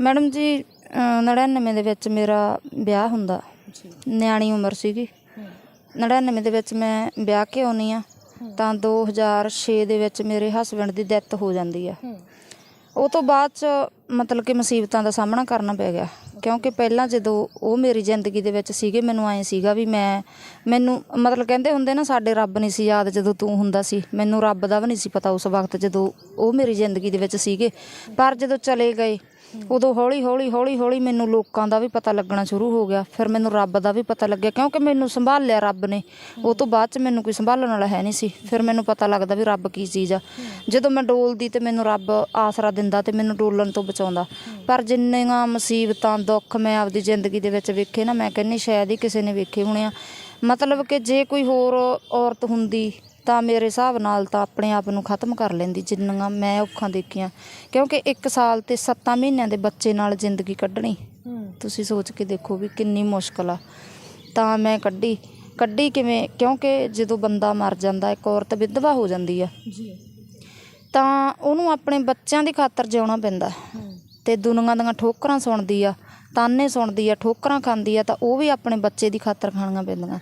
Madam ਜੀ, ਅਹ 99 ਦੇ ਵਿੱਚ ਮੇਰਾ ਵਿਆਹ ਹੁੰਦਾ। ਨਿਆਣੀ ਉਮਰ ਸੀਗੀ। 99 ਦੇ ਵਿੱਚ ਮੈਂ ਵਿਆਹ ਕੇ ਆਉਣੀ ਆ ਤਾਂ 2006 ਦੇ ਵਿੱਚ ਮੇਰੇ ਹਸਬੰਡ ਦੀ ਡੈਥ ਹੋ ਜਾਂਦੀ ਆ। ਉਹ ਤੋਂ ਬਾਅਦ ਚ ਮਤਲਬ ਕਿ ਮੁਸੀਬਤਾਂ ਦਾ ਸਾਹਮਣਾ ਕਰਨਾ ਪੈ ਗਿਆ। ਕਿਉਂਕਿ ਪਹਿਲਾਂ ਜਦੋਂ ਉਹ ਮੇਰੀ ਜ਼ਿੰਦਗੀ ਦੇ ਵਿੱਚ ਸੀਗੇ, ਮੈਨੂੰ ਐਂ ਸੀਗਾ ਵੀ ਮੈਂ, ਮੈਨੂੰ ਮਤਲਬ ਕਹਿੰਦੇ ਹੁੰਦੇ ਨਾ, ਸਾਡੇ ਰੱਬ ਨਹੀਂ ਸੀ ਯਾਦ ਜਦੋਂ ਤੂੰ ਹੁੰਦਾ ਸੀ। ਮੈਨੂੰ ਰੱਬ ਦਾ ਵੀ ਨਹੀਂ ਸੀ ਪਤਾ ਉਸ ਵਕਤ ਜਦੋਂ ਉਹ ਮੇਰੀ ਜ਼ਿੰਦਗੀ ਦੇ ਵਿੱਚ ਸੀਗੇ। ਪਰ ਜਦੋਂ ਚਲੇ ਗਏ ਉਦੋਂ ਹੌਲੀ ਹੌਲੀ ਹੌਲੀ ਹੌਲੀ ਮੈਨੂੰ ਲੋਕਾਂ ਦਾ ਵੀ ਪਤਾ ਲੱਗਣਾ ਸ਼ੁਰੂ ਹੋ ਗਿਆ। ਫਿਰ ਮੈਨੂੰ ਰੱਬ ਦਾ ਵੀ ਪਤਾ ਲੱਗਿਆ ਕਿਉਂਕਿ ਮੈਨੂੰ ਸੰਭਾਲਿਆ ਰੱਬ ਨੇ। ਉਹ ਤੋਂ ਬਾਅਦ ਚ ਮੈਨੂੰ ਕੋਈ ਸੰਭਾਲਣ ਵਾਲਾ ਹੈ ਨਹੀਂ ਸੀ। ਫਿਰ ਮੈਨੂੰ ਪਤਾ ਲੱਗਦਾ ਵੀ ਰੱਬ ਕੀ ਚੀਜ਼ ਆ। ਜਦੋਂ ਮੈਂ ਡੋਲਦੀ ਤੇ ਮੈਨੂੰ ਰੱਬ ਆਸਰਾ ਦਿੰਦਾ ਤੇ ਮੈਨੂੰ ਡੋਲਣ ਤੋਂ ਬਚਾਉਂਦਾ। ਪਰ ਜਿੰਨੀਆਂ ਮੁਸੀਬਤਾਂ, ਦੁੱਖ ਮੈਂ ਆਪਦੀ ਜ਼ਿੰਦਗੀ ਦੇ ਵਿੱਚ ਵੇਖੇ ਨਾ, ਮੈਂ ਕਹਿੰਨੀ ਸ਼ਾਇਦ ਹੀ ਕਿਸੇ ਨੇ ਵੇਖੇ ਹੋਣੇ ਆ। ਮਤਲਬ ਕਿ ਜੇ ਕੋਈ ਹੋਰ ਔਰਤ ਹੁੰਦੀ ਤਾਂ ਮੇਰੇ ਹਿਸਾਬ ਨਾਲ ਤਾਂ ਆਪਣੇ ਆਪ ਨੂੰ ਖਤਮ ਕਰ ਲੈਂਦੀ ਜਿੰਨੀਆਂ ਮੈਂ ਔਖਾਂ ਦੇਖੀਆਂ। ਕਿਉਂਕਿ 1 ਸਾਲ ਤੇ 7 ਮਹੀਨਿਆਂ ਦੇ ਬੱਚੇ ਨਾਲ ਜ਼ਿੰਦਗੀ ਕੱਢਣੀ। ਤੁਸੀਂ ਸੋਚ ਕੇ ਦੇਖੋ ਵੀ ਕਿੰਨੀ ਮੁਸ਼ਕਲ ਆ। ਤਾਂ ਮੈਂ ਕੱਢੀ। ਕੱਢੀ ਕਿਵੇਂ? ਕਿਉਂਕਿ ਜਦੋਂ ਬੰਦਾ ਮਰ ਜਾਂਦਾ ਇੱਕ ਔਰਤ ਵਿਧਵਾ ਹੋ ਜਾਂਦੀ ਆ। ਜੀ। ਤਾਂ ਉਹਨੂੰ ਆਪਣੇ ਬੱਚਿਆਂ ਦੀ ਖਾਤਰ ਜਿਉਣਾ ਪੈਂਦਾ। ਤੇ ਦੁਨੀਆਂ ਦੀਆਂ ਠੋਕਰਾਂ ਸੁਣਦੀ ਆ। ਤਾਨੇ ਸੁਣਦੀ ਆ ਠੋਕਰਾਂ ਖਾਂਦੀ ਆ ਤਾਂ ਉਹ ਵੀ ਆਪਣੇ ਬੱਚੇ ਦੀ ਖਾਤਰ ਖਾਣੀਆਂ ਪੈਂਦੀਆਂ।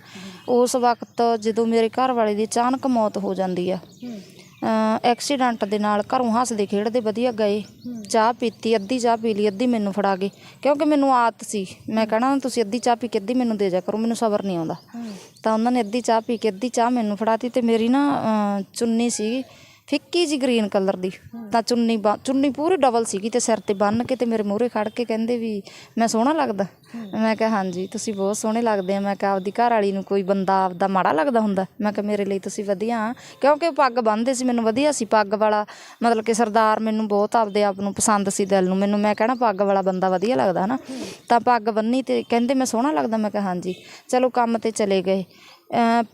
ਉਸ ਵਕਤ ਜਦੋਂ ਮੇਰੇ ਘਰ ਵਾਲੇ ਦੀ ਅਚਾਨਕ ਮੌਤ ਹੋ ਜਾਂਦੀ ਆ ਐਕਸੀਡੈਂਟ ਦੇ ਨਾਲ ਘਰੋਂ ਹੱਸਦੇ ਖੇਡਦੇ ਵਧੀਆ ਗਏ ਚਾਹ ਪੀਤੀ ਅੱਧੀ ਚਾਹ ਪੀ ਲਈ ਅੱਧੀ ਮੈਨੂੰ ਫੜਾ ਗਏ ਕਿਉਂਕਿ ਮੈਨੂੰ ਆਦਤ ਸੀ। ਮੈਂ ਕਹਿਣਾ ਤੁਸੀਂ ਅੱਧੀ ਚਾਹ ਪੀ ਕੇ ਅੱਧੀ ਮੈਨੂੰ ਦੇ ਜਾ ਕਰੋ ਮੈਨੂੰ ਸਬਰ ਨਹੀਂ ਆਉਂਦਾ। ਤਾਂ ਉਹਨਾਂ ਨੇ ਅੱਧੀ ਚਾਹ ਪੀ ਕੇ ਅੱਧੀ ਚਾਹ ਮੈਨੂੰ ਫੜਾਤੀ ਤੇ ਮੇਰੀ ਨਾ ਚੁੰਨੀ ਸੀ ਫਿੱਕੀ ਜੀ ਗ੍ਰੀਨ ਕਲਰ ਦੀ। ਤਾਂ ਚੁੰਨੀ ਬਾ- ਚੁੰਨੀ ਪੂਰੀ ਡਬਲ ਸੀਗੀ ਤੇ ਸਿਰ ਤੇ ਬੰਨ ਕੇ ਤੇ ਮੇਰੇ ਮੂਹਰੇ ਖੜ ਕੇ ਕਹਿੰਦੇ ਵੀ, ਮੈਂ ਸੋਹਣਾ ਲੱਗਦਾ। ਮੈਂ ਕਿਹਾ, ਹਾਂਜੀ, ਤੁਸੀਂ ਬਹੁਤ ਸੋਹਣੇ ਲੱਗਦੇ ਆ। ਮੈਂ ਕਿਹਾ, ਆਪਦੀ ਘਰ ਵਾਲੀ ਨੂੰ ਕੋਈ ਬੰਦਾ ਆਪਦਾ ਮਾੜਾ ਲੱਗਦਾ ਹੁੰਦਾ? ਮੈਂ ਕਿਹਾ, ਮੇਰੇ ਲਈ ਤੁਸੀਂ ਵਧੀਆ ਆ। ਕਿਉਂਕਿ ਉਹ ਪੱਗ ਬੰਨ੍ਹਦੇ ਸੀ, ਮੈਨੂੰ ਵਧੀਆ ਸੀ ਪੱਗ ਵਾਲਾ। ਮਤਲਬ ਕਿ ਸਰਦਾਰ ਮੈਨੂੰ ਬਹੁਤ ਆਪਦੇ ਆਪ ਨੂੰ ਪਸੰਦ ਸੀ ਦਿਲ ਨੂੰ। ਮੈਨੂੰ ਮੈਂ ਕਹਿਣਾ, ਪੱਗ ਵਾਲਾ ਬੰਦਾ ਵਧੀਆ ਲੱਗਦਾ, ਹਨਾ? ਤਾਂ ਪੱਗ ਬੰਨੀ ਤੇ ਕਹਿੰਦੇ, ਮੈਂ ਸੋਹਣਾ ਲੱਗਦਾ। ਮੈਂ ਕਿਹਾ, ਹਾਂਜੀ, ਚਲੋ ਕੰਮ ਤੇ ਚਲੇ ਗਏ।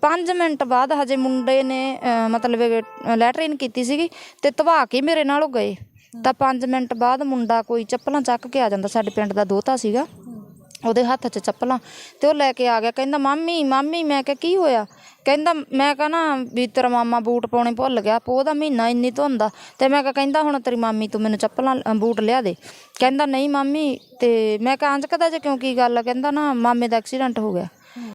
5 ਮਿੰਟ ਬਾਅਦ ਹਜੇ ਮੁੰਡੇ ਨੇ ਮਤਲਬ ਲੈਟਰਿਨ ਕੀਤੀ ਸੀਗੀ ਤੇ ਧਵਾ ਕੇ ਮੇਰੇ ਨਾਲ ਉਹ ਗਏ। ਤਾਂ 5 ਮਿੰਟ ਬਾਅਦ ਮੁੰਡਾ ਕੋਈ ਚੱਪਲਾਂ ਚੱਕ ਕੇ ਆ ਜਾਂਦਾ। ਸਾਡੇ ਪਿੰਡ ਦਾ ਦੋਤਾ ਸੀਗਾ। ਉਹਦੇ ਹੱਥ 'ਚ ਚੱਪਲਾਂ ਤੇ ਉਹ ਲੈ ਕੇ ਆ ਗਿਆ। ਕਹਿੰਦਾ, ਮਾਮੀ ਮਾਮੀ, ਮੈਂ ਕਿਹਾ, ਕੀ ਹੋਇਆ? ਕਹਿੰਦਾ, ਮੈਂ ਕਹਾਂ ਨਾ ਵੀ ਤੇਰਾ ਮਾਮਾ ਬੂਟ ਪਾਉਣੇ ਭੁੱਲ ਗਿਆ। ਪੋ ਦਾ ਮਹੀਨਾ ਇੰਨੀ ਧੁੰਦਾ ਤੇ ਮੈਂ ਕਿਹਾ, ਕਹਿੰਦਾ ਹੁਣ ਤੇਰੀ ਮਾਮੀ ਤੂੰ ਮੈਨੂੰ ਚੱਪਲਾਂ ਬੂਟ ਲਿਆ ਦੇ। ਕਹਿੰਦਾ, ਨਹੀਂ ਮਾਮੀ। ਤੇ ਮੈਂ ਕਿਹਾ ਅੰਜ ਕਦਾ ਜੇ ਕਿਉਂ ਕੀ ਗੱਲ ਕਹਿੰਦਾ, ਨਾ ਮਾਮੇ ਦਾ ਐਕਸੀਡੈਂਟ ਹੋ ਗਿਆ।